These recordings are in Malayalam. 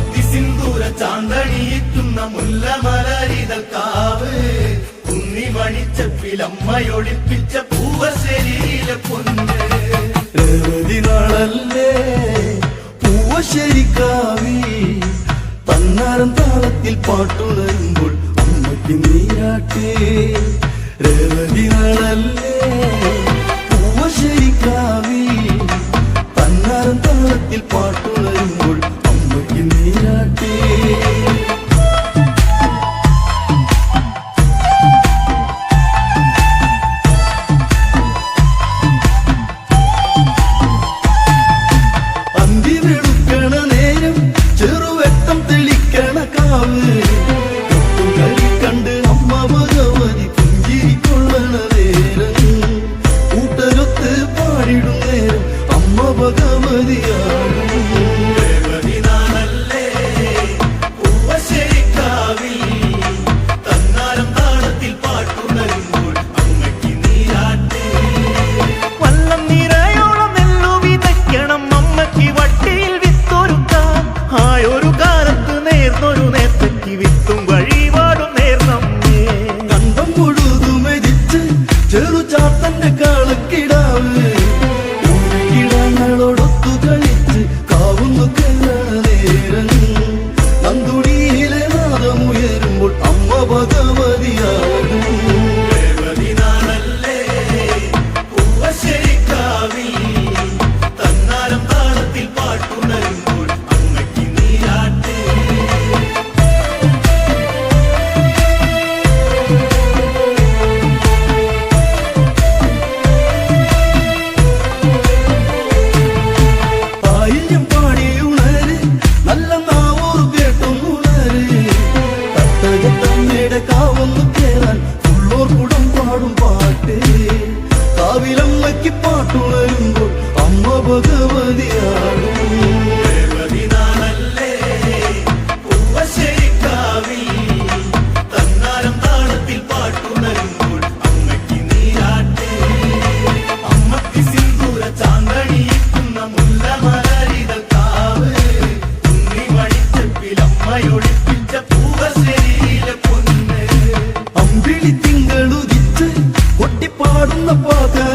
ഭക്തി സിന്ദൂര ചാന്തണിയിക്കുന്ന മുല്ലമലരിതൽ കാവ്. കുന്നി കുന്നിമണിച്ചപ്പിലമ്മയൊളിപ്പിച്ച പൂവ ശരീര രവതി പൂവ ശരിക്കാവി തന്നാരം താളത്തിൽ പാട്ടുണരുമ്പോൾ അമ്മയ്ക്ക് നീരാട്ടേ. രവതി നാളല്ലേ പൂവ ശരിക്കാവി തന്നാരം താളത്തിൽ പാട്ടുണ നേർന്നൊരു നേർത്തയ്ക്ക് വിത്തും വഴിപാടും നേർന്നമ്മേ. കണ്ടം മുഴുതു മരിച്ച് ചെറു ചാത്തന്റെ കാളക്കിടാവ്. കിടാങ്ങളോടൊത്തു കളിച്ച് കാവുന്നു കല്ല കിടക്കാവൊന്നു കേറാൻ ഉള്ളോർ കൂടം പാടും പാട്ട് കാവിലമ്മയ്ക്ക് പാട്ടുണരും பாடுன பாத.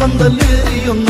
പന്തലേറിയൊന്ന്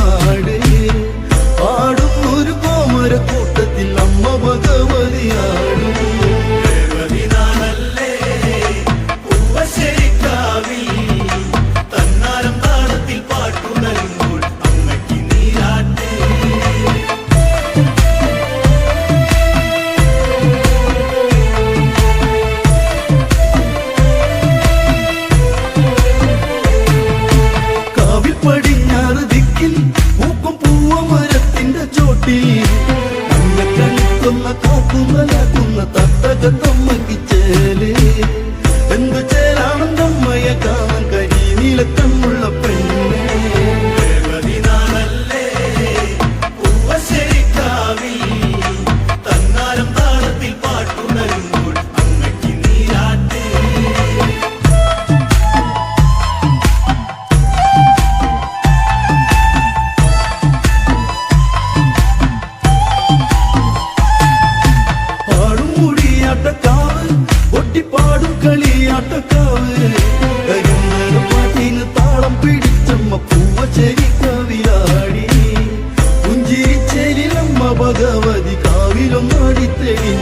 కొన్న కాకుల లేకున్న తట్టగ తమ్మకిచ్చి ഒട്ടിപ്പാടും കളിയാട്ടക്കാവ് പാട്ടിന് താളം പിടിച്ചമ്മ പൂവച്ചേരി കവിയാടി. പുഞ്ചിരിച്ചേലിലമ്മ ഭഗവതി കാവിലൊന്നാടിത്തേരി